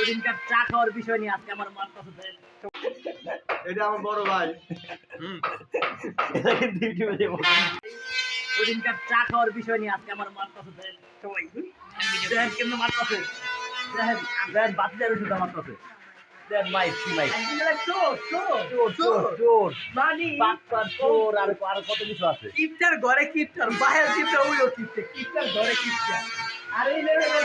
ওদিনকার চা খাওয়ার বিষয় নিয়ে আজকে আমার মার কাছে দেন। এটা আমার বড় ভাই। ওদিনকার চা খাওয়ার বিষয় নিয়ে আজকে আমার মার কাছে দেন। সবাই দেন কেমন মার কাছে? দেন দেন বাচ্চাদের ওষুধ আমার কাছে। দেন মাইক কি মাইক চোর চোর চোর মানি? বাটপার চোর আর আর কত কিছু আছে? কিপটার ঘরে কিপটার বাইরে কিপটা উইও কিপটে কিপটার ঘরে কিপটা আর এই লেভেলের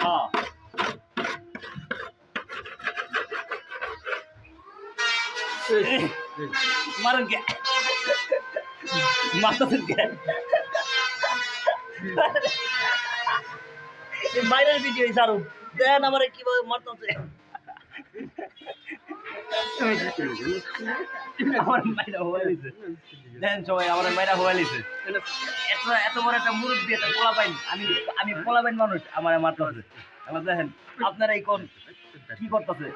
হ্যাঁ। মারেন কে? মারতেছেন কে? এই মাইরের ভিডিও সারু দেন আমার কীভাবে মারতেছে হয়ে দেন সবাই আমার মাইরা হয়ে লিছে এত দেখেন আপনারা এই কোন কি করতেছে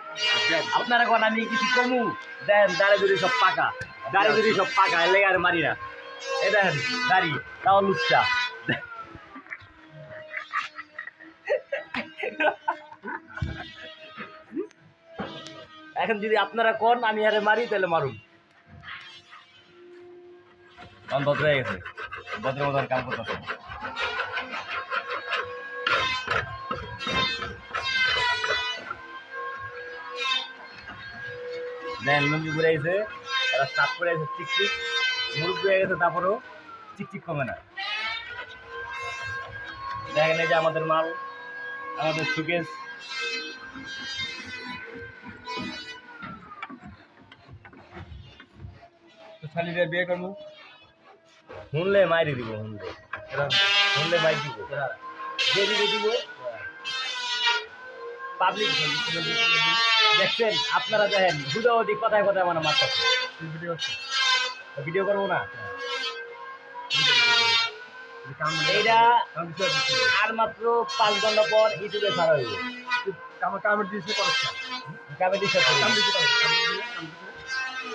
আপনারা কোন আমি কিছু কমু দেন দাঁড়ে দড়ি সব পাকা দাঁড়ে দড়ি সব পাকা এলে আর মারি না এ দেখেন দাড়ি তাও লুচ্চা এখন যদি আপনারা কোন, আমি আরে মারি, তাহলে মারুন তখন ভদ্র হয়ে গেছে। ভদ্র মতন কাম করতেছে দেন, লুঙ্গি ঘুরে গেছে এরা স্টার্ট করে গেছে চিকচিক মুরব্বী হয়ে গেছে, তারপরেও চিকচিক কমে না। দেখেন এই যে আমাদের মাল, আমাদের সুকেশ তো শালিরে বিয়ে করব। শুনলে মাইরি দিব শুনলে। শুনলে মাইর দিব। যে দিব দিব। পাবলিক দেখছেন আপনারা দেখেন বুঝাবুঝি কথায় কথায় মানে মাত্র ভিডিও ভিডিও করব না? এইটা আর মাত্র পাঁচ ঘণ্টা পর ইউটিউবে ছাড়া হইব কামড় কামড় দিয়েছে কমেডি শেষ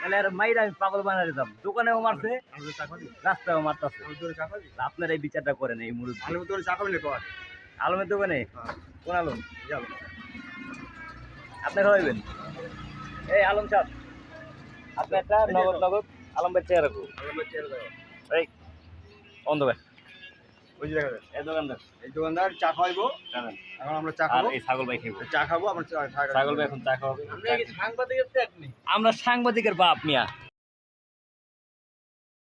নাহলে আর মাইরা আমি পাগল বানা দিতাম দোকানেও মারছে রাস্তায়ও মারতেছে। আপনার এই বিচারটা করেন এই মুরুদ আলমের দোকানে চাকরি খাবেন কর আলমের দোকানে? হ্যাঁ। কোন আলম আপনি খাওয়াইবেন? এই আলম সাহেব আপনি একটা নগদ নগদ আলম ভাই চেয়ার রাখব আমার চেয়ার রাখব এই অন্ধ ভাই ওই যে দেখা যায়। এই দোকানদার। এই দোকানদার চা খাওয়াইবো। এখন আমরা চা আর খাব এই ছাগল ভাই খাইবো চা খাব আমরা ছাগল ভাই এখন চা খাওয়াবে সাংবাদিকের আমরা সাংবাদিকের বাপ মিয়া।